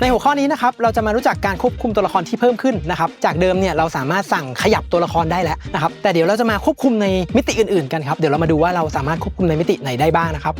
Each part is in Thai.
ในหัวข้อนี้นะครับเราจะมารู้จักการควบคุมตัวละครที่เพิ่มขึ้นนะครับจากเดิมเนี่ยเราสามารถสั่งขยับตัวละครได้แล้วนะครับแต่เดี๋ยวเราจะมาควบคุมในมิติอื่นๆกันครับเดี๋ยวเรามาดูว่าเราสามารถควบคุมในมิติไหนได้บ้างนะครับ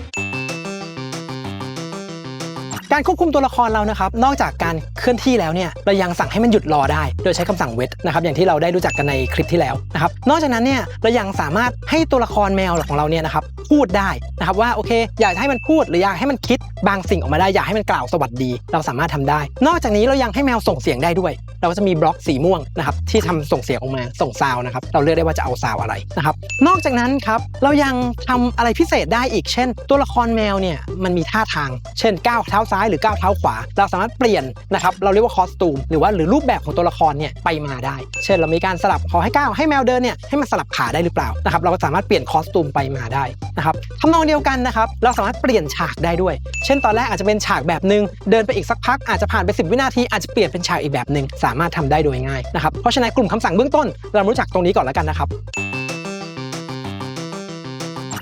การควบคุมตัวละครเรานะครับนอกจากการเคลื่อนที่แล้วเนี่ยเรายังสั่งให้มันหยุดรอได้ โดยใช้คำสั่งเวทนะครับอย่างที่เราได้รู้จักกันในคลิปที่แล้วนะครับนอกจากนั้นเนี่ยเรายังสามารถให้ตัวละครแมวของเราเนี่ยนะครับพูดได้นะครับว่าโอเค อยากให้มันพูดหรืออยากให้มันคิดบางสิ่งออกมาได้อยากให้มันกล่าวสวัสดี เราสามารถทำได้ นอกจากนี้เรายังให้แมวส่งเสียงได้ด้วย เราก็จะมีบล็อกสีม่วงนะครับที่ทำส่งเสียงออกมาส่งซาวนะครับเราเลือกได้ว่าจะเอาซาวอะไรนะครับนอกจากนั้นครับเรายังทำอะไรพิเศษได้อีกเช่น ตัวละครแมวเนี่ยมันมีท่าทาง เช่นก้าวเท้าซ้ายหรือก้าวเท้าขวา เราสามารถเปลี่ยนนะครับเราเรียกว่าคอสตูมหรือว่าหรือรูปแบบของตัวละครเนี่ยไปมาได้ เช่นเรามีการสลับขอให้ก้าวให้แมวเดินเนี่ยให้มันสลับขาได้หรือเปล่านะครับเราก็สามารถเปลี่ยนคอสตูมไปมาได้นะครับทำนองเดียวกันนะครับเราสามารถเปลี่ยนฉากได้ด้วย เช่น ตอนแรกอาจจะเป็นฉากแบบหนึ่งเดินไปอีกสักพักอาจจะผ่านไป 10 วินาทีอาจจะเปลี่ยนเป็นฉากอีกแบบหนึ่งสามารถทำได้โดยง่ายนะครับเพราะฉะนั้นกลุ่มคำสั่งเบื้องต้น เรารู้จักตรงนี้ก่อนแล้วกันนะครับ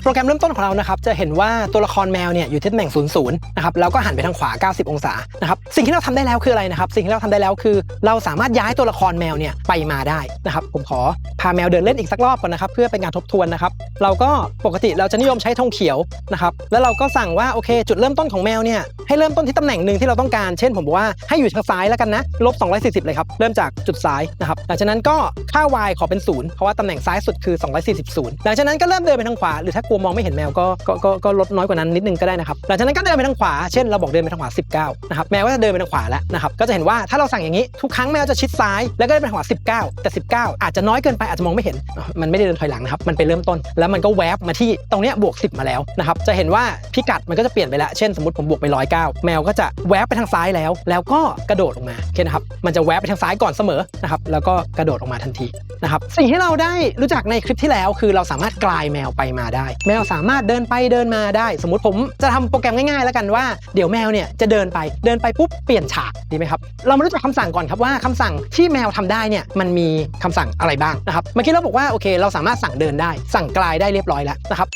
โปรแกรมเริ่มต้นของเรานะครับจะเห็นว่าตัวละครแมวเนี่ยอยู่ที่ตำแหน่ง 0 0 นะครับแล้วก็หันไปทางขวา 90 องศานะครับสิ่งที่เราทำได้แล้วคืออะไรนะครับสิ่งที่เราทำได้แล้วคือ เราสามารถย้ายตัวละครแมวเนี่ยไปมาได้นะครับผมขอพาแมวเดินเล่นอีกสักรอบก่อนนะครับเพื่อเป็นการทบทวนนะครับเราก็ปกติเราจะนิยมใช้ธงเขียวนะครับแล้วเราก็สั่งว่าโอเคจุดเริ่มต้นของแมวเนี่ยให้เริ่มต้นที่ตำแหน่งหนึ่งที่เราต้องการเช่น ผมบอกว่าให้อยู่ทางซ้ายแล้วกันนะลบ240 เลยครับเริ่มจากจุดซ้ายนะครับหลังจากนั้นก็ค่า y ขอเป็นศูนย์เพราะว่าตำแหน่งซ้ายสุดคือ240ศูนย์หลังจากนั้นก็เริ่มเดินไปทางขวาหรือถ้ากลัวมองไม่เห็นแมวก็ก็ก็ก็ลดน้อยกว่านั้นนิดนึงก็ได้นะครับหลังจากนั้นก็เดินไปทางขวาเช่นเราบอกเดินไปทางขวา 19นะครับแมวก็จะเดินไปทางขวาแล้วนะครับก็จะเห็นว่าถ้าเราสั่งอย่างนี้ทุกครั้งแมวจะชิดซ้ายแล้วก็เดินไปทางขวา 19 แต่ 19 อาจจะน้อยเกินไปอาจจะมองไม่เห็น มันไม่ได้เดินถอยหลังนะครับมันไปเริ่มต้น แล้วมันก็แวบมาที่ตรงนี้บวก 10 มาแล้วนะครับจะเห็นว่าพิกัดมันก็จะเปลี่ยนไปแล้วเช่นสมมติผมบวกไป109แมวก็จะแวบไปทางซ้ายแล้ว แล้วก็กระโดดลงมาโอเคนะครับมันจะแวบไปทางซ้ายก่อนเสมอนะครับแล้วก็กระโดดออกมาทันทีนะครับสิ่งที่เราได้รู้จักในคลิปที่แล้ว คือเราสามารถกลายแมวไปมาได้แมวสามารถเดินไปเดินมาได้ สมมติผมจะทำโปรแกรมง่ายๆ แล้วกันว่าเดี๋ยวแมวเนี่ยจะเดินไปเดินไปปุ๊บเปลี่ยนฉากดีไหมครับเรามารู้จักคำสั่งก่อนครับว่าคำสั่งที่แมวทำได้เนี่ยมันมีคำสั่งอะไรบ้างนะครับเมื่อกี้เราบอกว่าโอเค เราสามารถสั่งเดินได้ สั่งกลายได้เรียบร้อยแล้วนะครับ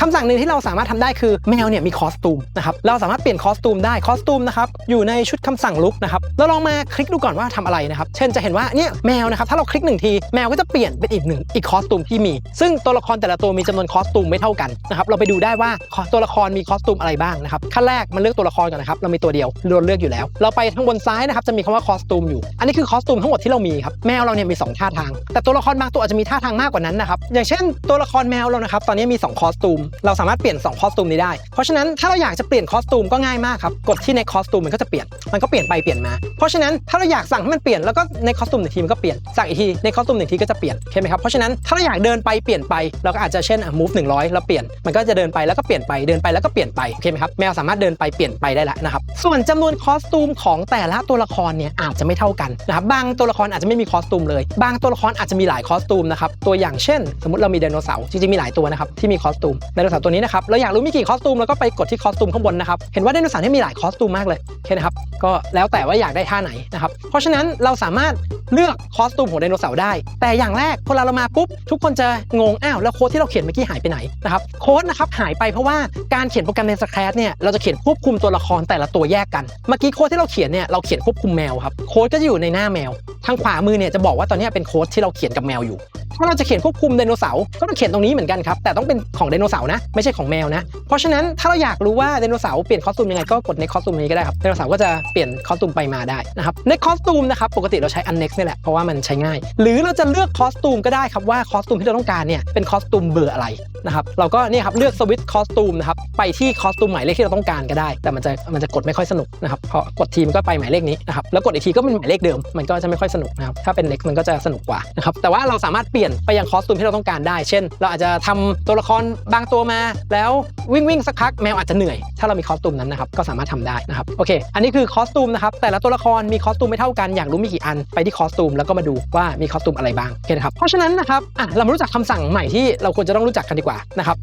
คำสั่งหนึ่งที่เราสามารถทำได้คือแมวเนี่ยมีคอสตูมนะครับเราสามารถเปลี่ยนคอสตูมได้คอสตูมนะครับอยู่ในชุดคำสั่งลุกนะครับเราลองมาคลิกดูก่อนว่าทำอะไรนะครับเช่นจะเห็นว่าเนี่ยแมวนะครับถ้าเราคลิกหนึ่งทีแมวก็จะเปลี่ยนเป็นอีกหนึ่งอีกคอสตูมที่มี ซึ่งตัวละครแต่ละตัวมีจำนวนคอสตูมไม่เท่ากันนะครับเราไปดูได้ว่าตัวละครมีคอสตูมอะไรบ้างนะครับขั้นแรกมันเลือกตัวละครก่อนนะครับเรามีตัวเดียวเราเลือกอยู่แล้ว เราไปทางบนซ้ายนะครับจะมีคำว่าคอสตูมอยู่ อันนี้คือคอสตูมทั้งหมดที่เรามีครับแมวเราเนี่ยมีสองท่าทาง แต่ตัวละครบางตัวอาจจะมีท่าทางมากกว่านั้นนะครับอย่างเช่นตัวละครแมวเรานะครับตอนนี้มี 2 คอสตูมเราสามารถเปลี่ยน2คอสตูมนี้ได้ เพราะฉะนั้นถ้าเราอยากจะเปลี่ยนคอสตูมก็ง่ายมากครับ กดที่ในคอสตูมมันก็จะเปลี่ยน มันก็เปลี่ยนไปเปลี่ยนมา เพราะฉะนั้นถ้าเราอยากสั่งให้มันเปลี่ยนแล้วก็ในคอสตูมหนึ่งทีมันก็เปลี่ยน สั่งอีกทีในคอสตูมหนึ่งทีก็จะเปลี่ยนใช่ไหมครับ เพราะฉะนั้นถ้าเราอยากเดินไปเปลี่ยนไปเราก็อาจจะเช่น move 100 แล้วเปลี่ยน มันก็จะเดินไปแล้วก็เปลี่ยนไป เดินไปแล้วก็เปลี่ยนไปโอเคไหมครับ แมวสามารถเดินไปเปลี่ยนไปได้แล้วนะครับ ส่วนจำนวนคอสตูมของแต่ละตัวละครเนี่ยอาจจะไม่เท่ากันนะครับ บางตัวละครอาจจะไม่มีคอสตูมเลย บางตัวละครอาจจะมีหลายคอสตูมนะครับ ตัวอย่างเช่น สมมติเรามีไดโนเสาร์ จริงๆ มีหลายตัวนะครับที่มีคอสตูมไดโนเสาร์ตัวนี้นะครับเราอยากรู้มีกี่คอสตูมเราก็ไปกดที่คอสตูมข้างบนนะครับเห็นว่าไดโนเสาร์เนี่มีหลายคอสตูมมากเลยโอเคนะครับก็แล้วแต่ว่าอยากได้ท่าไหนนะครับเพราะฉะนั้นเราสามารถเลือกคอสตูมของไดโนเสาร์ได้ แต่อย่างแรกพอเรามาปุ๊บทุกคนจะงงอ้าวแล้วโค้ดที่เราเขียนเมื่อกี้หายไปไหนนะครับโค้ดนะครับหายไปเพราะว่าการเขียนโปรแกรมในสแครชเนี่ยเราจะเขียนควบคุมตัวละครแต่ละตัวแยกกันเมื่อกี้โค้ดที่เราเขียนเนี่ยเราเขียนควบคุมแมวครับโค้ดก็จะอยู่ในหน้าแมว ทางขวามือเนี่ยจะบอกว่าตอนนี้เป็นโค้ดที่เราเขียนกับแมวอยู่ ถ้าเราจะเขียนควบคุมไดโนเสาร์ก็ต้องเขียนตรงนี้เหมือนกันครับ แต่ต้องเป็นของไดโนเสาร์นะ ไม่ใช่ของแมวนะ เพราะฉะนั้นถ้าเราอยากรู้ว่าไดโนเสาร์เปลี่ยนคอสตูมยังไงก็กดในคอสตูมนี้ก็ได้ครับไดโนเสาร์ก็จะเปลี่ยนคอสตูมไปมาได้นะครับในคอสตูมนะครับปกติเราใช้ annex นี่แหละเพราะว่ามันใช้ง่าย หรือเราจะเลือกคอสตูมก็ได้ครับว่าคอสตูมที่เราต้องการเนี่ยเป็นคอสตูมเบอร์อะไรนะครับเราก็เนี่ยครับเลือกสวิตช์คอสตูมนะครับไปที่คอสตูมหมายเลขที่เราต้องการก็ได้ แต่มันจะมันจะกดไม่ค่อยสนุกนะครับเพราะกดทีมก็ไปหมายเลขนี้นะครับแล้วกดอีกทีก็เป็นหมายเลขเดิมมันก็จะไม่ค่อยสนุกนะครับถ้าเป็น next มันก็จะสนุกกว่านะครับแต่ว่าเราสามารถเปลี่ยนไปยังคอสตูมที่เราต้องการได้ เช่น เราอาจจะทำตัวละครบางตัวมา แล้ววิ่งวิ่งสักพักแมวอาจจะเหนื่อย ถ้าเรามีคอสตูมนั้นนะครับก็สามารถทำได้นะครับโอเค อันนี้คือคอสตูมนะครับแต่ละตัวละครมีคอสตูมไม่เท่ากันอยากรู้มีกี่อันไปที่คอสตูมแล้วก็มาดูว่ามีคอสตูมอะไรบ้างโอเคนะครับเพราะฉะนั้นนะครับอะเรามารู้จักคำสั่งใหม่ที่เราควรจะต้องรู้จักกันดีกว่านะครับ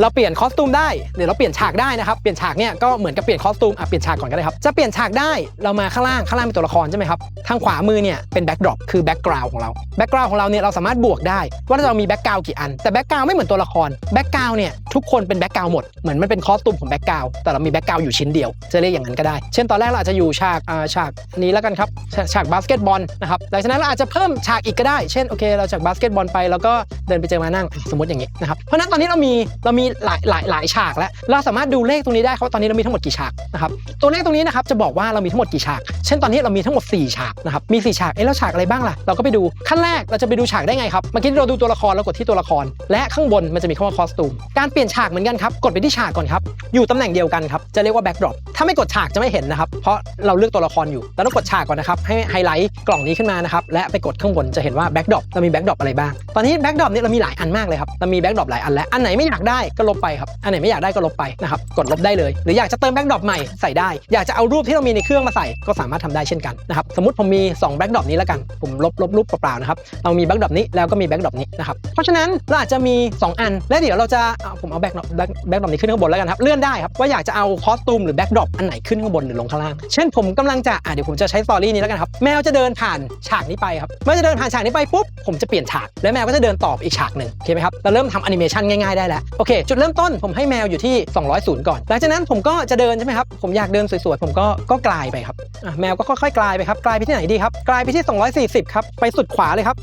เราเปลี่ยนคอสตูมได้หรือเราเปลี่ยนฉากได้นะครับ เปลี่ยนฉากเนี่ยก็เหมือนกับเปลี่ยนคอสตูมอะเปลี่ยนฉากก่อนก็ได้ครับ จะเปลี่ยนฉากได้เรามาข้างล่างข้างล่างเป็นตัวละครใช่ไหมครับ ทางขวามือเนี่ยเป็นแบ็กดรอปคือแบ็กกราวของเราแบ็กกราวของเราเนี่ยเราสามารถบวกได้ ว่าเรามีแบ็กกราวกี่อัน แต่แบ็กกราวไม่เหมือนตัวละครแบ็กกราวเนี่ยทุกคนเป็นแบ็กกราวหมดเหมือนมันเป็นคอสตูมของแบ็กกราวแต่เรามีแบ็กกราวอยู่ชิ้นเดียวจะเรียกอย่างนั้นก็ได้ เช่นตอนแรกเราอาจจะอยู่ฉากอ่าฉากนี้แล้วกันครับฉากฉากบาสเกตบอลนะครับหลังจากนั้นเราอาจจะเพิ่มฉากอีกก็ได้ เช่นโอเค เราจากบาสเกตบอลไปแล้วก็เดินไปเจอมานั่งสมมติอย่างนี้นะครับเพราะนั้นตอนนี้เรามีเรามีหลายหลายหลายฉากแล้วเราสามารถดูเลขตรงนี้ได้ครับว่าตอนนี้เรามีทั้งหมดกี่ฉากนะครับตัวเลขตรงนี้นะครับจะบอกว่าเรามีทั้งหมดกี่ฉาก เช่นตอนนี้เรามีทั้งหมด 4 ฉากนะครับมี 4 ฉากเอ๊ะแล้วฉากอะไรบ้างล่ะเราก็ไปดูขั้นแรกเราจะไปดูฉากได้ไงครับเมื่อกี้เราดูตัวละครเรากดที่ตัวละคร และข้างบนมันจะมีคำว่าคอสตูมการเปลี่ยนฉากเหมือนกันครับกดไปที่ฉากก่อนครับอยู่ตำแหน่งเดียวกันครับจะเรียกว่าแบ็กดรอปถ้าไม่กดฉากจะไม่เห็นนะครับเพราะเราเลือกตัวละครอยู่เราต้องกดฉากก่อนนะครับให้ไฮไลท์กล่องนี้ขึ้นมานะครับและไปกดข้างบนจะเห็นว่าแบ็กดรอปเรามีแบ็กดรอปอะไรบ้างตอนนี้แบ็กดรอปเนี่ยเรามีหลายอันมากเลยครับเรามีแบ็กดรอปหลายอันแล้วอันไหนไม่อยากได้ก็ลบไปครับ อันไหนไม่อยากได้ก็ลบไปนะครับ กดลบได้เลย หรืออยากจะเติมแบ็กดรอปใหม่ใส่ได้ อยากจะเอารูปที่เรามีในเครื่องมาใส่ก็สามารถทำได้เช่นกันนะครับ สมมติผมมี2แบ็กดรอปนี้แล้วกัน ผมลบลบรูปเปล่าๆนะครับ เรามีแบ็กดรอปนี้แล้วก็มีแบ็กดรอปนี้นะครับ เพราะฉะนั้นเราอาจจะมี 2 อัน และเดี๋ยวเราจะผมเอาแบ็กดรอปแบ็กแบ็กดรอปนี้ขึ้นข้างบนแล้วกันครับ เลื่อนได้ครับว่าอยากจะเอาคอสตูมหรือแบ็กดรอปอันไหนขึ้นข้างบนหรือลงข้างล่าง เช่นผมกำลังจะอะเดี๋ยวผมจะใช้สตอรี่นี้แล้วกันครับ แมวจะเดินผ่านฉากนี้ไปครับเมื่อจะเดินผ่านฉากนี้ไปปุ๊บผมจะเปลี่ยนฉาก แล้วแมวก็จะเดินต่ออีกฉากหนึ่งโอเคไหมครับเราเริ่มทำแอนิเมชันง่ายๆได้แล้วโอเคจุดเริ่มต้นผมให้แมวอยู่ที่ 200ศูนย์ก่อน หลังจากนั้นผมก็จะเดินใช่ไหมครับผมอยากเดินสวยๆผมก็ก็กลายไปครับแมวก็ค่อยๆกลายไปครับกลายไปที่ไหนดีครับกลายไปที่ 240ครับไปสุดขวาเลยครับ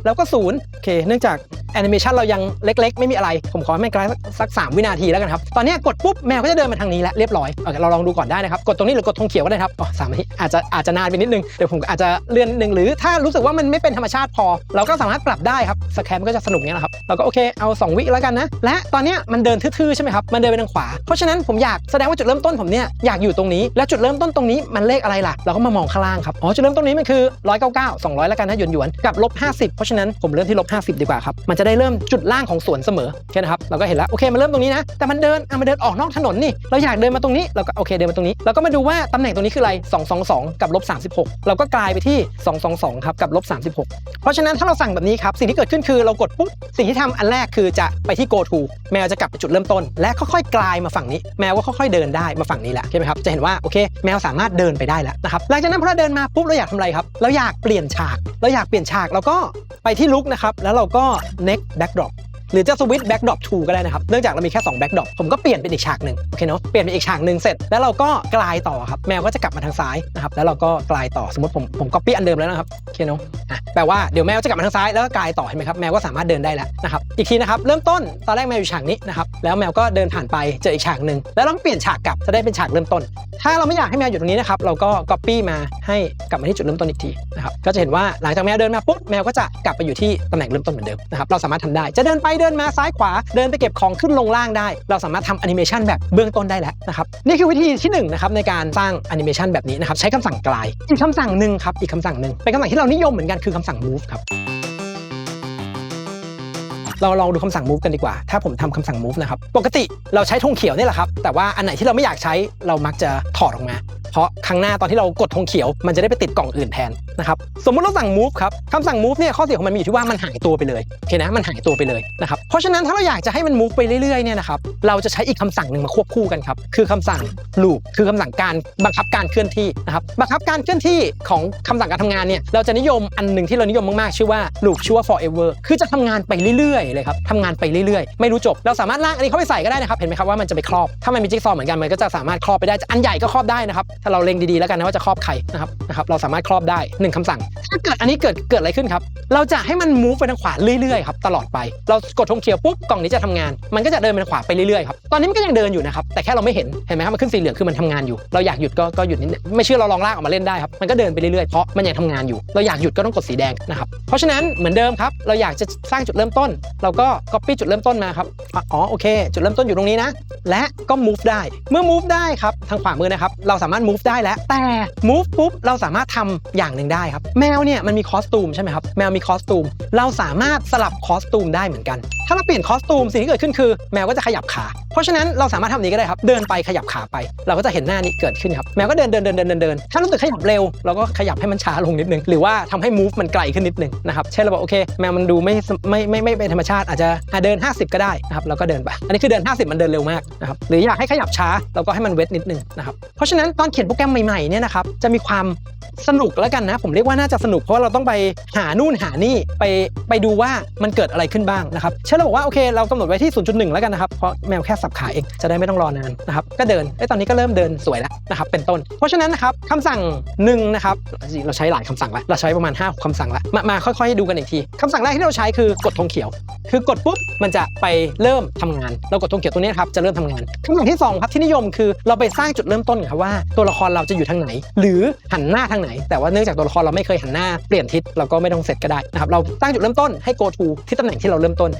240 แล้วก็ศูนย์โอเคเนื่องจากแอนิเมชันเรายังเล็กๆ ไม่มีอะไร ผมขอให้มันกลายสักสัก3วินาทีแล้วกันครับ ตอนนี้กดปุ๊บ แมวก็จะเดินมาทางนี้แล้วเรียบร้อยโอเคเราลองดูก่อนได้นะครับ กดตรงนี้หรือกดธงเขียวก็ได้ครับอ๋อสามวิอาจจะอาจจะนานไปนิดนึง เดี๋ยวผมอาจจะเลื่อนนิดนึงหรือถ้ารู้สึกว่ามันไม่เป็นธรรมชาติพอ เราก็สามารถปรับได้ครับสแคมก็จะสนุกเนี้ยแหละครับเราก็โอเคเอา 2 วิแล้วกันนะและตอนเนี้ยมันเดินทื่อๆใช่ไหมครับมันเดินไปทางขวา เพราะฉะนั้นผมอยากแสดงว่าจุดเริ่มต้นผมเนี่ยอยากอยู่ตรงนี้แล้วจุดเริ่มต้นตรงนี้มันเลขอะไรล่ะเราก็มามองข้างล่างครับอ๋อจุดเริ่มต้นนี้มันคือ 199 200แล้วกันนะหยวนหยวนกับลบ50 เพราะฉะนั้นผมเริ่มที่ลบ50 ดีกว่าครับมันจะได้เริ่มจุดล่างของสวนเสมอโอเคนะครับเราก็เห็นแล้วโอเคมันเริ่มตรงนี้นะแต่มันเดินอะมันเดินออกนอกถนนนี่เราอยากเดินมาตรงนี้เราก็โอเคเดินมาตรงนี้เราก็มาดูว่าตำแหน่งตรงนี้คืออะไร 222 กับลบ36 เราก็กลายไปที่ 222 ครับกับลบ36 เพราะฉะนั้นถ้าเราสั่งแบบนี้ครับสิ่งที่เกิดขึ้นคือเรากดปุ๊บสิ่งที่ทำอันแรกคือจะไปที่ go to มวจะกลับไปจุดเริ่มต้น และค่อยๆกลายมาฝั่งนี้ แมวก็ค่อยๆเดินได้มาฝั่งนี้แหละใช่ไหมครับจะเห็นว่าโอเค แมวสามารถเดินไปได้แล้วนะครับหลังจากนั้นพอเราเดินมาปุ๊บเราอยากทำอะไรครับเราอยากเปลี่ยนฉาก เราอยากเปลี่ยนฉากเราก็ไปที่ลุกนะครับแล้วเราก็ next backdrop หรือจะสวิตช์แบ็กดรอป2ก็ได้นะครับ เนื่องจากเรามีแค่2แบ็กดรอปผมก็เปลี่ยนเป็นอีกฉากหนึ่งโอเคเนาะ เปลี่ยนเป็นอีกฉากหนึ่งเสร็จ แล้วเราก็กลายต่อครับ แมวก็จะกลับมาทางซ้ายนะครับ แล้วเราก็กลายต่อ สมมติผมผมก๊อปปี้อันเดิมแล้วนะครับ โอเคเนาะ อะ แปลว่าเดี๋ยวแมวจะกลับมาทางซ้าย แล้วก็กลายต่อเห็นไหมครับ แมวก็สามารถเดินได้แล้วนะครับ อีกทีนะครับ เริ่มต้น ตอนแรกแมวอยู่ฉากนี้นะครับ แล้วแมวก็เดินผ่านไป เจออีกฉากหนึ่งแล้วเราก็เปลี่ยนฉากกลับ จะได้เป็นฉากเริ่มต้น ถ้าเราไม่อยากให้แมวอยู่ตรงนี้นะครับ เราก็ copy มาให้กลับมาที่จุดเริ่มต้นอีกทีนะครับ ก็จะเห็นว่าหลังจากแมวเดินมาปุ๊บ แมวก็จะกลับไปอยู่ที่ตำแหน่งเริ่มต้นเหมือนเดิมนะครับ เราสามารถทำได้ จะเดินไปเดินมาซ้ายขวา เดินไปเก็บของขึ้นลงล่างได้ เราสามารถทำแอนิเมชันแบบเบื้องต้นได้แล้วนะครับนี่คือวิธีที่หนึ่งนะครับในการสร้างแอนิเมชันแบบนี้นะครับใช้คำสั่งกลายอีกคำสั่งหนึ่งครับอีกคำสั่งหนึ่งเป็นคำสั่งที่เรานิยมเหมือนกันคือคำสั่ง move ครับเราลองดูคำสั่ง move กันดีกว่า ถ้าผมทำคำสั่ง move นะครับ ปกติเราใช้ธงเขียวนี่แหละครับ แต่ว่าอันไหนที่เราไม่อยากใช้ เรามักจะถอดออกมาเพราะครั้งหน้าตอนที่เรากดธงเขียว มันจะได้ไปติดกล่องอื่นแทนนะครับสมมุติเราสั่ง move ครับคำสั่ง move เนี่ยข้อเสียของมันมีอยู่ที่ว่ามันหายตัวไปเลยโอเคนะมันหายตัวไปเลยนะครับเพราะฉะนั้นถ้าเราอยากจะให้มัน move ไปเรื่อยๆเนี่ยนะครับเราจะใช้อีกคำสั่งหนึ่งมาควบคู่กันครับคือคำสั่ง loop คือคำสั่งการบังคับการเคลื่อนที่นะครับบังคับการเคลื่อนที่ของคำสั่งการทำงานเนี่ยเราจะนิยมอันหนึ่งที่เรานิยมมากๆ ชื่อว่า loop ชื่อว่า forever คือจะทำงานไปเรื่อยๆเลยครับทำงานไปเรื่อยๆ ไม่รู้จบ เราสามารถลากอันนี้เข้าไปใส่ก็ได้นะครับเห็นไหมครับว่ามันจะไปครอบถ้ามันมีจิ๊กซอว์เหมือนกันมันก็จะสามารถครอบไปได้อันใหญ่ก็ครอบได้นะครับถ้าเราเล็งดีๆแล้วกันนะว่าจะครอบใครนะครับนะครับเราสามารถครอบได้หนึ่งคำสั่ง ถ้าเกิดอันนี้เกิดเกิดอะไรขึ้นครับ เราจะให้มัน move ไปทางขวาเรื่อยๆครับตลอดไป เรากดธงเขียวปุ๊บกล่องนี้จะทำงาน มันก็จะเดินไปทางขวาไปเรื่อยๆครับตอนนี้มันก็ยังเดินอยู่นะครับแต่แค่เราไม่เห็นเห็นไหมครับมันขึ้นสีเหลืองคือมันทำงานอยู่ เราอยากหยุดก็ก็หยุดนิดไม่เชื่อเราลองลากออกมาเล่นได้ครับมันก็เดินไปเรื่อยๆเพราะมันยังทำงานอยู่ เราอยากหยุดก็ต้องกดสีแดงนะครับเพราะฉะนั้นเหมือนเดิมครับเราอยากจะสร้างจุดเริ่มต้น เราก็ copy จุดเริ่มต้นมาครับอ๋อโอเค จุดเริ่มต้นอยู่ตรงนี้นะและก็ move ได้เมื่อ move ได้ครับทางขวามือนะครับเราสามารถ move ได้แล้ว แต่ move ปุ๊บเราสามารถทำอย่างหนึ่งได้ครับ แมวเนี่ยมันมีคอสตูมใช่ไหมครับ แมวมีคอสตูม เราสามารถสลับคอสตูมได้เหมือนกัน ถ้าเราเปลี่ยนคอสตูมสิ่งที่เกิดขึ้นคือ แมวก็จะขยับขาเพราะฉะนั้นเราสามารถทำแบบนี้ก็ได้ครับเดินไปขยับขาไป เราก็จะเห็นหน้านี้เกิดขึ้นครับแมวก็เดินเดินเดินเดินเดินเดินถ้ารู้สึกขยับเร็วเราก็ขยับให้มันช้าลงนิดนึงหรือว่าทำให้ move มันไกลขึ้นนิดนึงนะครับเช่นเราบอกโอเคแมวมันดูไม่ไม่ไม่ไม่เป็นธรรมชาติอาจจะอะเดิน 50 ก็ได้นะครับเราก็เดินไปอันนี้คือเดิน 50 มันเดินเร็วมากนะครับหรืออยากให้ขยับช้าเราก็ให้มันเวทนิดนึงนะครับเพราะฉะนั้นตอนเขียนโปรแกรมใหม่ๆเนี่ยนะครับจะมีความ สนุกแล้วกันนะ ผมเรียกว่าน่าจะสนุกเพราะว่าเราต้องไปหานู่นหานี่ไปไปดูว่ามันเกิดอะไรขึ้นบ้างนะครับเช่าบอกว่าโอเคเรากำหนดไว้ที่ 0.1 แล้วกันนะครับเพราะแมวแค่สับขาเองจะได้ไม่ต้องรอนานนะครับก็เดินไอ้ยตอนนี้ก็เริ่มเดินสวยแล้วนะครับเป็นต้น เพราะฉะนั้นนะครับคำสั่งหนึ่งนะครับเราใช้หลายคำสั่งล้วเราใช้ประมาณ5คำสั่งล้วมามาค่อยๆดูกันอีกทีคำสั่งแรกที่เราใช้คือกดธงเขียว คือกดปุ๊บมันจะไปเริ่มทำงาน เรากดธงเขียวตัวนี้ครับจะเริ่มทำงานคำสั่งที่สองครับที่นิยมคือเราไปสร้างจุดเริ่มต้นครับว่าตัวละครเราจะอยู่ทางไหน หรือหันหน้าทางไหนแต่ว่าเนื่องจากตัวละครเราไม่เคยหันหน้าเปลี่ยนทิศเราก็ไม่ต้องเสร็จก็ได้นะครับเราตั้งจุดเริ่มต้นให้ go to ที่ตำแหน่งที่เราเริ่มต้น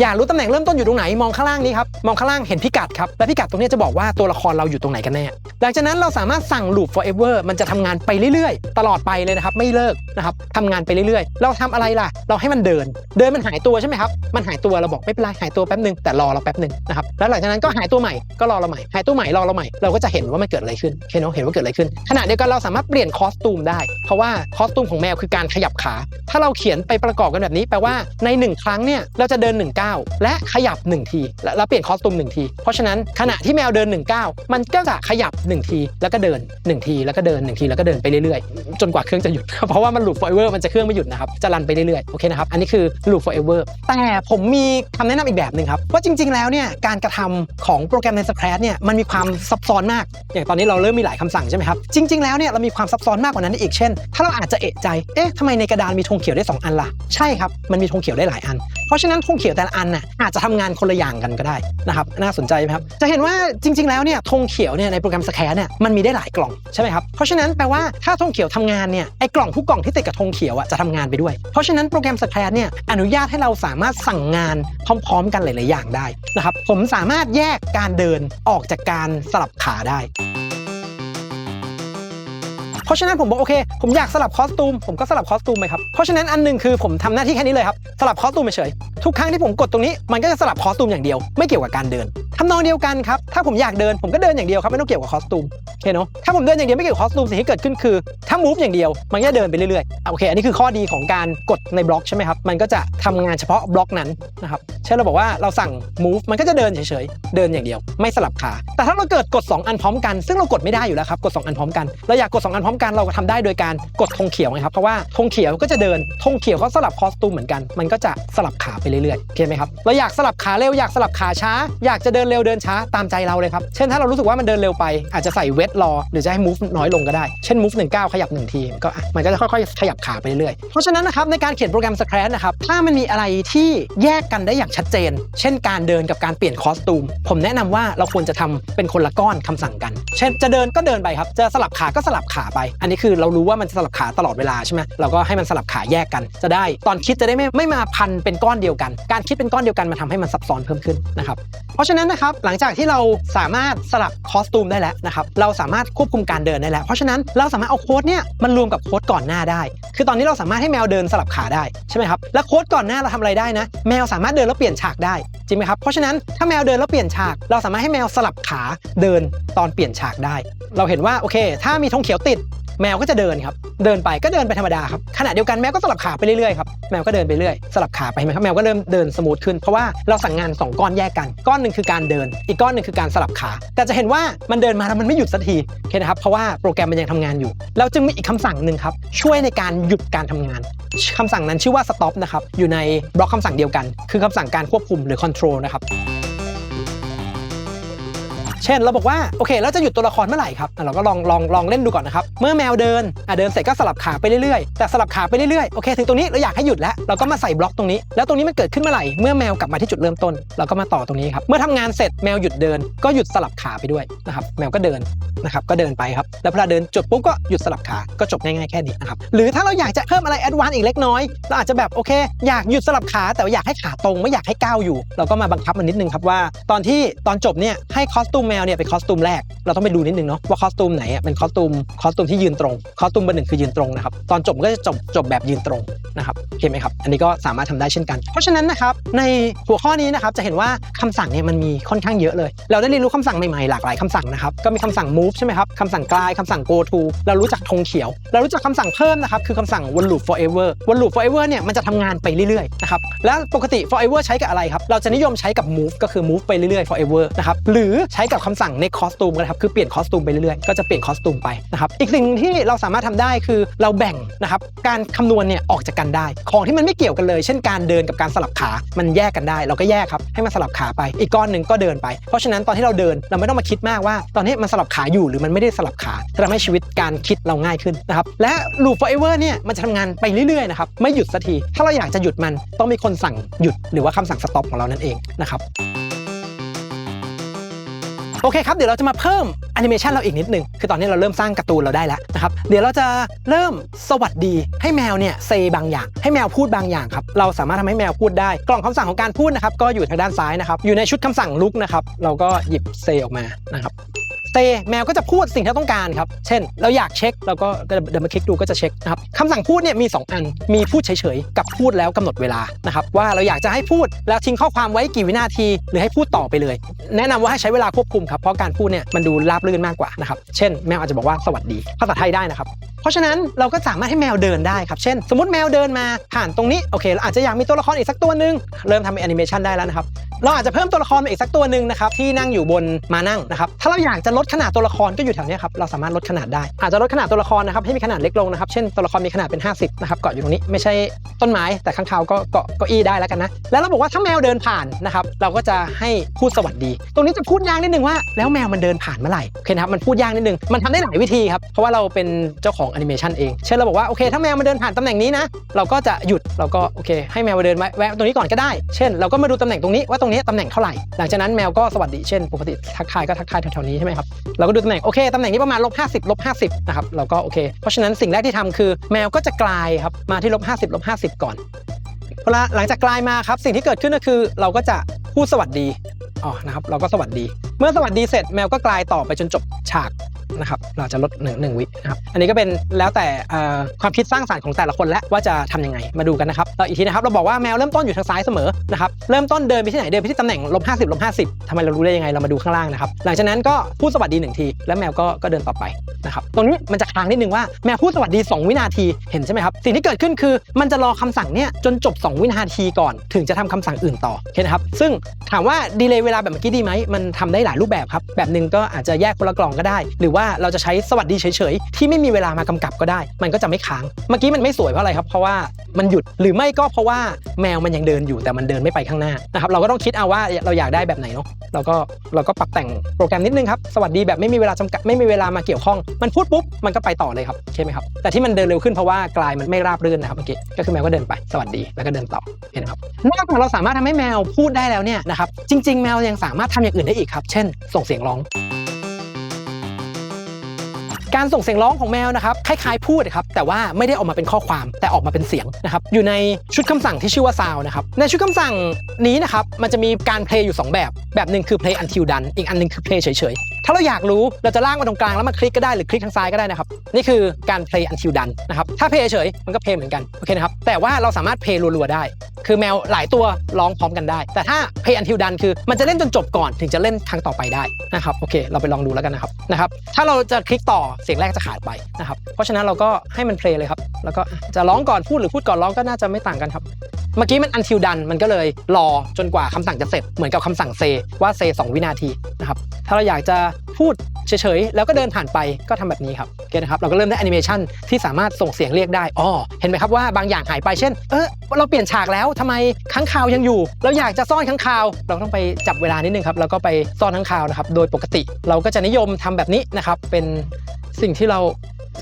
อยากรู้ตำแหน่งเริ่มต้นอยู่ตรงไหนมองข้างล่างนี้ครับมองข้างล่างเห็นพิกัดครับและพิกัดตรงนี้จะบอกว่าตัวละครเราอยู่ตรงไหนกันแน่หลังจากนั้นเราสามารถสั่ง loop forever มันจะทำงานไปเรื่อยๆ ตลอดไปเลยนะครับไม่เลิกนะครับทำงานไปเรื่อยๆ เราทำอะไรล่ะ เราให้มันเดิน เดินมันหายตัวใช่ไหมครับมันหายตัวเราบอกไม่เป็นไรหายตัวแป๊บหนึงแต่รอเราแป๊บหนึงนะครับแล้วหลังจากนั้นก็หายตัวใหม่ก็รอเราใหม่หายตัวใหม่รอเราใหม่เราก็จะเห็นว่ามันเกิดอะไรขึ้นเห็นเห็นว่าเกิดอะไรขึ้นขณะเดียวกันเราสามารถเปลี่ยนคอสตูมได้ เพราะว่าคอสตูมของแมวคือการขยับขา ถ้าเราเขียนไปประกอบกันแบบนี้แปลว่าใน 1 ครั้งเนี่ยเราจะเดิน1ก้าวและขยับ 1 ทีและแล้วเปลี่ยนคอสตูม1ที เพราะฉะนั้นขณะที่แมวเดิน1ก้าวมันก็จะขยับ 1 ที แล้วก็เดิน 1 ทีแล้วก็เดิน 1 ทีแล้วก็เดินไปเรื่อยๆ จนกว่าเครื่องจะหยุด เพราะว่ามัน loop forever มันจะเครื่องไม่หยุดนะครับ จะรันไปเรื่อยๆ โอเคนะครับ อันนี้คือ loop forever แต่ผมมีคำแนะนำอีกแบบหนึ่งครับ ว่าจริงๆแล้วเนี่ยการกระทำของโปรแกรมใน Scratch เนี่ยมันมีความซับซ้อนมาก อย่างตอนนี้เราเริ่มมีหลายคำสั่งใช่ไหมครับ จริง ๆแล้วเนี่ยเรามีความซับซ้อนมากกว่านั้นอีกเช่น ถ้าเราอาจจะเอะใจ เอ๊ะทำไมในกระดานมีธงเขียวได้สองอันล่ะ ใช่ครับ มันมีธงเขียวได้หลายอัน เพราะฉะนั้นธงเขียวแต่ละอันน่ะอาจจะทำงานคนละอย่างกันก็ได้นะครับน่าสนใจไหมครับจะเห็นว่าจริง ๆ แล้วเนี่ยธงเขียวเนี่ยในโปรแกรมสแครเนี่ยมันมีได้หลายกล่องใช่ไหมครับเพราะฉะนั้นแปลว่าถ้าธงเขียวทำงานเนี่ยไอ้กล่องทุกกล่องที่ติดกับธงเขียวอะจะทำงานไปด้วย เพราะฉะนั้นโปรแกรมสแครเนี่ยอนุญาตให้เราสามารถสั่งงานพร้อม ๆ กันหลาย ๆ อย่างได้นะครับผมสามารถแยกการเดินออกจากการสลับขาได้ เพราะฉะนั้นผมบอกโอเค ผมอยากสลับคอสตูมผมก็สลับคอสตูมไปครับเพราะฉะนั้นอันหนึ่งคือผมทำหน้าที่แค่นี้เลยครับสลับคอสตูมเฉยทุกครั้งที่ผมกดตรงนี้มันก็จะสลับคอสตูมอย่างเดียว ไม่เกี่ยวกับการเดินทำนองเดียวกันครับถ้าผมอยากเดินผมก็เดินอย่างเดียวครับไม่ต้องเกี่ยวกับคอสตูมโอเคเนาะถ้าผมเดินอย่างเดียวไม่เกี่ยวกับคอสตูมสิ่งที่เกิดขึ้นคือถ้า move อย่างเดียวมันก็เดินไปเรื่อยๆอะโอเคอันนี้คือข้อดีของการกดในบล็อกใช่ไหมครับมันก็จะทำงานเฉพาะบล็อกนั้นนะครับเช่นเราบอกว่าเราสั่ง move มันก็จะเดินเฉยๆเดินอย่างเดียว ไม่สลับขา แต่ถ้าเราเกิดกด 2 อันพร้อมกัน ซึ่งเรากดไม่ได้อยู่แล้วครับกด 2 อันพร้อมกันเราอยากกด 2 อันพร้อมกันเราก็ทำได้โดยการกดธงเขียวไงครับเพราะว่าธงเขียวก็จะเดินธงเขียวเขาสลับคอสตูมเหมือนกัน มันก็จะสลับขาไปเรื่อยๆโอเคไหมครับเราอยากสลับขาเร็วอยากสลับขาช้า อยากจะเดินเร็วเดินช้าตามใจเราเลยครับเช่นถ้าเรารู้สึกว่ามันเดินเร็วไปอาจจะใส่เวทรอหรือจะให้ move น้อยลงก็ได้เช่น move 1ก้าวขยับ1ทีก็อะมันก็จะค่อยๆขยับขาไปเรื่อยๆเพราะฉะนั้นนะครับในการเขียนโปรแกรม Scratch นะครับถ้ามันมีอะไรที่แยกกันได้อย่างชัดเจน เช่น การเดินกับการเปลี่ยนคอสตูม ผมแนะนำว่าเราควรจะทำเป็นคนละก้อนคำสั่งกัน เช่นจะเดินก็เดินไปครับจะสลับขาก็สลับขาไปอันนี้คือเรารู้ว่ามันจะสลับขาตลอดเวลาใช่ไหมเราก็ให้มันสลับขาแยกกัน จะได้ตอนคิดจะได้ไม่ไม่มาพันเป็นก้อนเดียวกัน การคิดเป็นก้อนเดียวกันมันทำให้มันซับซ้อนเพิ่มขึ้นนะครับเพราะฉะนั้นนะครับหลังจากที่เราสามารถสลับคอสตูมได้แล้วนะครับเราสามารถควบคุมการเดินได้แล้ว เพราะฉะนั้นเราสามารถเอาโค้ดเนี่ยมันรวมกับโค้ดก่อนหน้าได้ คือตอนนี้เราสามารถให้แมวเดินสลับขาได้ใช่ไหมครับแล้วโค้ดก่อนหน้าเราทำอะไรได้นะ แมวสามารถเดินแล้วเปลี่ยนฉากได้ ริงไหมครับ เพราะฉะนั้นถ้าแมวเดินแล้วเปลี่ยนฉาก เราสามารถให้แมวสลับขาเดินตอนเปลี่ยนฉากได้ เราเห็นว่าโอเค ถ้ามีธงเขียวติด แมวก็จะเดินครับ เดินไปก็เดินไปธรรมดาครับขณะเดียวกันแมวก็สลับขาไปเรื่อยๆครับแมวก็เดินไปเรื่อยสลับขาไปเห็นไหมครับแมวก็เริ่มเดินสมูทขึ้นเพราะว่าเราสั่งงาน 2 ก้อนแยกกัน ก้อนหนึ่งคือการเดิน อีกก้อนหนึ่งคือการสลับขา แต่จะเห็นว่ามันเดินมาแล้วมันไม่หยุดสักทีโอเคนะครับเพราะว่าโปรแกรมมันยังทำงานอยู่ เราจึงมีอีกคำสั่งหนึ่งครับช่วยในการหยุดการทำงานคำสั่งนั้นชื่อว่า stop นะครับอยู่ในบล็อกคำสั่งเดียวกัน คือคำสั่งการควบคุมหรือ control นะครับ เช่นเราบอกว่าโอเคแล้วจะหยุดตัวละครเมื่อไหร่ครับอะเราก็ลองลองลองเล่นดูก่อนนะครับเมื่อแมวเดินอะเดินเสร็จก็สลับขาไปเรื่อยๆแต่สลับขาไปเรื่อยๆโอเคถึงตรงนี้เราอยากให้หยุดแล้วเราก็มาใส่บล็อกตรงนี้ แล้วตรงนี้มันเกิดขึ้นเมื่อไหร่เมื่อแมวกลับมาที่จุดเริ่มต้น เราก็มาต่อตรงนี้ครับเมื่อทำงานเสร็จแมวหยุดเดิน ก็หยุดสลับขาไปด้วยนะครับแมวก็เดินนะครับก็เดินไปครับแล้วพอเดินจบปุ๊บก็หยุดสลับขาก็จบง่ายๆแค่นี้นะครับหรือถ้าเราอยากจะเพิ่มอะไรแอดวานซ์อีกเล็กน้อยเราอาจจะแบบโอเค อยากหยุดสลับขาแต่อยากให้ขาตรงไม่อยากให้ก้าวอยู่ เราก็มาบังคับมันนิดนึงครับว่า ตอนที่ตอนจบเนี่ยให้คอสตูมแมวเนี่ยเป็นคอสตูมแรก เราต้องไปดูนิดนึงเนาะว่าคอสตูมไหนอะเป็นคอสตูมคอสตูมที่ยืนตรงคอสตูมเบอร์หนึ่งคือยืนตรงนะครับตอนจบก็จะจบจบแบบยืนตรงนะครับโอเคไหมครับอันนี้ก็สามารถทำได้เช่นกัน เพราะฉะนั้นนะครับในหัวข้อนี้นะครับจะเห็นว่าคำสั่งเนี่ยมันมีค่อนข้างเยอะเลย เราได้เรียนรู้คำสั่งใหม่ๆหลากหลายคำสั่งนะครับก็มีคำสั่ง move ใช่ไหมครับคำสั่งกลายคำสั่ง go to เรารู้จักธงเขียว เรารู้จักคำสั่งเพิ่มนะครับคือคำสั่ง one loop forever one loop forever เนี่ยมันจะทำงานไปเรื่อยๆนะครับแล้วปกติ forever ใช้กับอะไรครับเราจะนิยมใช้กับ move ก็คือ move ไปเรื่อยๆ forever นะครับหรือใช้กับคำสั่ง next costume นะครับคือเปลี่ยน costume ไปเรื่อยๆก็จะเปลี่ยน costume ไปนะครับอีกสิ่งที่เราสามารถทำได้คือเราแบ่งนะครับการคำนวณเนี่ยออกจากกันได้ ของที่มันไม่เกี่ยวกันเลย เช่นการเดินกับการสลับขา มันแยกกันได้ เราก็แยกครับให้มันสลับขาไป อีกก้อนหนึ่งก็เดินไป เพราะฉะนั้นตอนที่เราเดินเราไม่ต้องมาคิดมากว่า ตอนนี้มันสลับขาอยู่หรือมันไม่ได้สลับขาจะทำให้ชีวิตการคิดเราง่ายขึ้นนะครับและ loop forever เนี่ยมันจะทำงานไปเรื่อยๆนะครับไม่หยุดสักทีถ้าเราอยากจะหยุดมันต้องมีคนสั่งหยุดหรือว่าคำสั่ง stop ของเรานั่นเองนะครับ โอเคครับ เดี๋ยวเราจะมาเพิ่มแอนิเมชันเราอีกนิดหนึง คือตอนนี้เราเริ่มสร้างการ์ตูนเราได้แล้วนะครับ เดี๋ยวเราจะเริ่มสวัสดีให้แมวเนี่ยเซบางอย่าง ให้แมวพูดบางอย่างครับ เราสามารถทำให้แมวพูดได้ กล่องคำสั่งของการพูดนะครับ ก็อยู่ทางด้านซ้ายนะครับ อยู่ในชุดคำสั่งลุกนะครับ เราก็หยิบเซออกมานะครับ เซแมวก็จะพูดสิ่งที่ต้องการครับ เช่น เราอยากเช็คเราก็เดินมาคลิกดูก็จะเช็คนะครับคำสั่งพูดเนี่ยมี 2 อัน มีพูดเฉยๆ กับพูดแล้วกำหนดเวลานะครับว่าเราอยากจะให้พูดแล้วทิ้งข้อความไว้กี่วินาที หรือให้พูดต่อไปเลย แนะนำว่าให้ใช้เวลาควบคุมครับเพราะการพูดเนี่ยมันดูราบรื่นมากกว่านะครับเช่น แมวอาจจะบอกว่าสวัสดีภาษาไทยได้นะครับเพราะฉะนั้นเราก็สามารถให้แมวเดินได้ครับ เช่น สมมติแมวเดินมาผ่านตรงนี้โอเคเราอาจจะอยากมีตัวละครอีกสักตัวหนึ่งเริ่มทำแอนิเมชันได้แล้วนะครับ เราอาจจะเพิ่มตัวละครมาอีกสักตัวหนึ่งนะครับที่นั่งอยู่บนมานั่งนะครับถ้าเราอยากจะลดขนาดตัวละครก็อยู่แถวนี้ครับเราสามารถลดขนาดได้ อาจจะลดขนาดตัวละครนะครับให้มีขนาดเล็กลงนะครับเช่นตัวละครมีขนาดเป็น 50นะครับเกาะอยู่ตรงนี้ไม่ใช่ต้นไม้แต่ข้างคาวก็เกาะเก้าอี้ได้แล้วกันนะแล้วเราบอกว่าถ้าแมวเดินผ่านนะครับเราก็จะให้พูดสวัสดี ตรงนี้จะพูดยากนิดนึงว่าแล้วแมวมันเดินผ่านเมื่อไหร่โอเคนะครับมันพูดยากนิดนึงมันทำได้หลายวิธีครับเพราะว่าเราเป็นเจ้าของแอนิเมชันเองเช่นเราบอกว่าโอเคถ้าแมวมันเดินผ่านตำแหน่งนี้นะเราก็จะหยุดเราก็โอเค ให้แมวมาเดินแวะแวะตรงนี้ก่อนก็ได้ เช่น เราก็มาดูตำแหน่งตรงนี้ว่าตรงนี้ตำแหน่งเท่าไหร่ หลังจากนั้นแมวก็สวัสดีเช่นปกติทักทายก็ทักทายแถวๆนี้ใช่ไหมครับเราก็ดูตำแหน่งโอเคตำแหน่งนี้ประมาณลบ50ลบ50นะครับเราก็โอเค เพราะฉะนั้นสิ่งแรกที่ทำคือ แมวก็จะกลายครับมาที่ลบ50ลบ50ก่อนเวลาหลังจากกลายมาครับสิ่งที่เกิดขึ้นก็คือ เราก็จะพูดสวัสดีอ๋อนะครับเราก็สวัสดี เมื่อสวัสดีเสร็จแมวก็กลายต่อไปจนจบฉาก นะครับเราจะลดหนึ่งหนึ่งวินะครับอันนี้ก็เป็นแล้วแต่ความคิดสร้างสรรค์ของแต่ละคนและว่าจะทำยังไงมาดูกันนะครับเราอีกทีนะครับเราบอกว่าแมวเริ่มต้นอยู่ทางซ้ายเสมอนะครับเริ่มต้นเดินไปที่ไหนเดินไปที่ตำแหน่งลบ50ลบ50ทำไมเรารู้ได้ยังไงเรามาดูข้างล่างนะครับหลังจากนั้นก็พูดสวัสดีหนึ่งที แล้วแมวก็ก็เดินต่อไปนะครับตรงนี้มันจะค้างนิดนึงว่าแมวพูดสวัสดี 2 วินาทีเห็นใช่ไหมครับสิ่งที่เกิดขึ้นคือมันจะรอคำสั่งเนี่ยจนจบ 2 วินาทีก่อนถึงจะทำคำสั่งอื่นต่อโอเคนครับซึ่งถามว่าดีเลย์เวลาแบบเมื่อกี้ดีไหมมันทำได้หลายรูปแบบครับแบบหนึ่งก็อาจจะแยกคนละกล่องก็ได้ หรือว่าเราจะใช้สวัสดีเฉยๆ ที่ไม่มีเวลามากำกับก็ได้ มันก็จะไม่ค้าง เมื่อกี้มันไม่สวยเพราะอะไรครับ เพราะว่ามันหยุดหรือไม่ก็เพราะว่าแมวมันยังเดินอยู่แต่มันเดินไม่ไปข้างหน้านะครับเราก็ต้องคิดเอาว่าเราอยากได้แบบไหนเนาะเราก็เราก็ปรับแต่งโปรแกรมนิดนึงครับสวัสดีแบบไม่มีเวลาจำกัดไม่มีเวลามาเกี่ยวข้องมันพูดปุ๊บมันก็ไปต่อเลยครับใช่ไหมครับแต่ที่มันเดินเร็วขึ้นเพราะว่ากลายมันไม่ราบรื่นนะครับเมื่อกี้ก็คือแมวก็เดินไปสวัสดีแล้วก็เดินต่อเห็นไหมครับนอกจากเราสามารถทำให้แมวพูดได้แล้วเนี่ยนะครับจริง ๆ แมวยังสามารถทำอย่างอื่นได้อีกครับ เช่น ส่งเสียงร้อง การส่งเสียงร้องของแมวนะครับคล้ายๆพูดครับแต่ว่าไม่ได้ออกมาเป็นข้อความแต่ออกมาเป็นเสียงนะครับอยู่ในชุดคำสั่งที่ชื่อว่าซาวนะครับในชุดคำสั่งนี้นะครับมันจะมีการเพลงอยู่ 2 แบบ แบบหนึ่งคือเพลง until done อีกอันหนึงคือเพลงเฉยๆ ถ้าเราอยากรู้เราจะลากมาตรงกลางแล้วมาคลิกก็ได้หรือคลิกทางซ้ายก็ได้นะครับ นี่คือการ play until done นะครับ ถ้า play เฉยมันก็ play เหมือนกันโอเคนะครับ แต่ว่าเราสามารถ play รัวๆได้ คือแมวหลายตัวร้องพร้อมกันได้ แต่ถ้า play until done คือมันจะเล่นจนจบก่อนถึงจะเล่นครั้งต่อไปได้นะครับโอเค เราไปลองดูแล้วกันนะครับนะครับ ถ้าเราจะคลิกต่อเสียงแรกจะขาดไปนะครับ เพราะฉะนั้นเราก็ให้มัน play เลยครับ แล้วก็จะร้องก่อนพูดหรือพูดก่อนร้องก็น่าจะไม่ต่างกันครับเมื่อกี้มัน until done มันก็เลยรอจนกว่าคำสั่งจะเสร็จเหมือนกับคำสั่ง say ว่า say 2 วินาทีนะครับ ถ้าเราอยากจะพูดเฉยๆ แล้วก็เดินผ่านไปก็ทำแบบนี้ครับโอเคนะครับเราก็เริ่มได้แอนิเมชันที่สามารถส่งเสียงเรียกได้อ๋อเห็นไหมครับว่าบางอย่างหายไปเช่น เออเราเปลี่ยนฉากแล้วทำไมค้างคาวยังอยู่ เราอยากจะซ่อนค้างคาว เราต้องไปจับเวลานิดนึงครับแล้วก็ไปซ่อนค้างคาวนะครับโดยปกติเราก็จะนิยมทำแบบนี้นะครับเป็นสิ่งที่เรา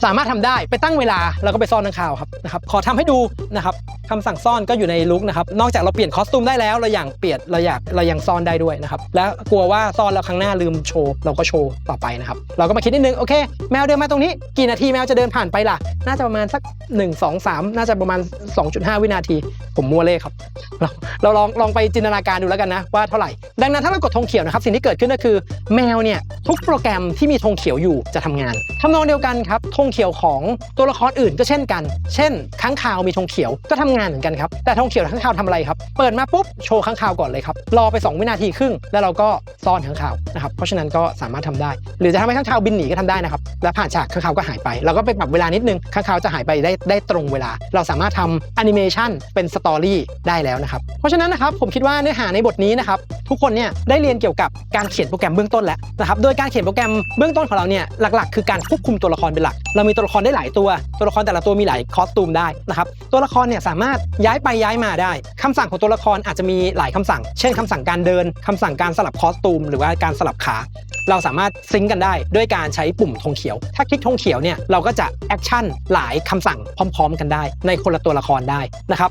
สามารถทำได้ไปตั้งเวลาแล้วก็ไปซ่อนข้างคาวครับนะครับขอทำให้ดูนะครับคำสั่งซ่อนก็อยู่ในลุกนะครับนอกจากเราเปลี่ยนคอสตูมได้แล้วเราอย่างเปลี่ยนเราอยากเรายังซ่อนได้ด้วยนะครับและกลัวว่าซ่อนแล้วครั้งหน้าลืมโชว์เราก็โชว์ต่อไปนะครับเราก็มาคิดนิดนึงโอเค แมวเดินมาตรงนี้ กี่นาทีแมวจะเดินผ่านไปล่ะ น่าจะประมาณสัก 1 2 3 น่าจะประมาณ 2.5 วินาที ผมมัวเลขครับ เราเราลองลองไปจินตนาการดูแล้วกันนะว่าเท่าไหร่ ดังนั้นถ้าเรากดธงเขียวนะครับสิ่งที่เกิดขึ้นก็คือ แมวเนี่ยทุกโปรแกรมที่มีธงเขียวอยู่จะทำงานทำนองเดียวกันครับธงเขียวของตัวละครอื่นก็เช่นกัน เช่นค้างคาวมีธงเขียวก็ทำงานเหมือนกันครับแต่ธงเขียวค้างคาวทำอะไรครับ เปิดมาปุ๊บโชว์ค้างคาวก่อนเลยครับรอไป 2 วินาทีครึ่ง แล้วเราก็ซ่อนค้างคาวนะครับเพราะฉะนั้นก็สามารถทำได้ หรือจะทำให้ค้างคาวบินหนีก็ทำได้นะครับแล้วผ่านฉากค้างคาวก็หายไปเราก็ไปปรับเวลานิดนึงค้างคาวจะหายไปได้ได้ตรงเวลา เราสามารถทำแอนิเมชันเป็นสตอรี่ได้แล้วนะครับเพราะฉะนั้นนะครับผมคิดว่าเนื้อหาในบทนี้นะครับทุกคนเนี่ยได้เรียนเกี่ยวกับการเขียนโปรแกรมเบื้องต้นแล้วนะครับโดยการเขียนโปรแกรมเบื้องต้นของเราเนี่ยหลักๆ คือการควบคุมตัวละครเป็นหลักเรามีตัวละครได้หลายตัว ตัวละครแต่ละตัวมีหลายคอสตูมได้นะครับ ตัวละครเนี่ยสามารถย้ายไปย้ายมาได้คำสั่งของตัวละครอาจจะมีหลายคำสั่ง เช่นคำสั่งการเดินคำสั่งการสลับคอสตูม หรือว่าการสลับขา เราสามารถซิงกันได้ด้วยการใช้ปุ่มธงเขียว ถ้าคลิกธงเขียวเนี่ยเราก็จะแอคชั่นหลายคำสั่งพร้อม ๆ กันได้ ในคนละตัวละครได้นะครับ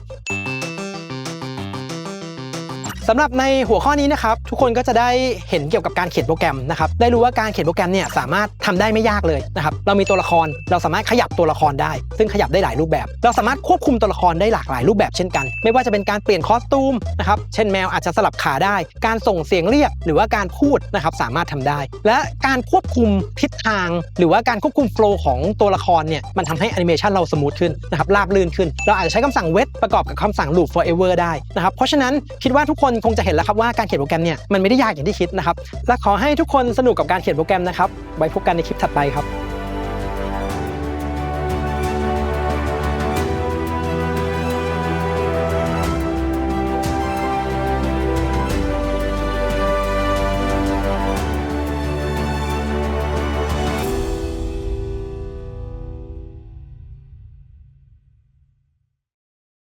สำหรับในหัวข้อนี้นะครับทุกคนก็จะได้เห็นเกี่ยวกับการเขียนโปรแกรมนะครับได้รู้ว่าการเขียนโปรแกรมเนี่ยสามารถทำได้ไม่ยากเลยนะครับเรามีตัวละครเราสามารถขยับตัวละครได้ ซึ่งขยับได้หลายรูปแบบ เราสามารถควบคุมตัวละครได้หลากหลายรูปแบบเช่นกัน ไม่ว่าจะเป็นการเปลี่ยนคอสตูมนะครับเช่นแมวอาจจะสลับขาได้ การส่งเสียงเรียกหรือว่าการพูดนะครับสามารถทำได้ และการควบคุมทิศทาง หรือว่าการควบคุมโฟล์ของตัวละครเนี่ยมันทำให้แอนิเมชันเราสมูทขึ้นนะครับราบรื่นขึ้น เราอาจจะใช้คำสั่งเวทประกอบกับคำสั่ง loop forever ได้นะครับเพราะฉะนั้นคิดว่าทุกคนคงจะเห็นแล้วครับว่าการเขียนโปรแกรมเนี่ยมันไม่ได้ยากอย่างที่คิดนะครับและขอให้ทุกคนสนุกกับการเขียนโปรแกรมนะครับไว้พบกันในคลิปถัดไปครับ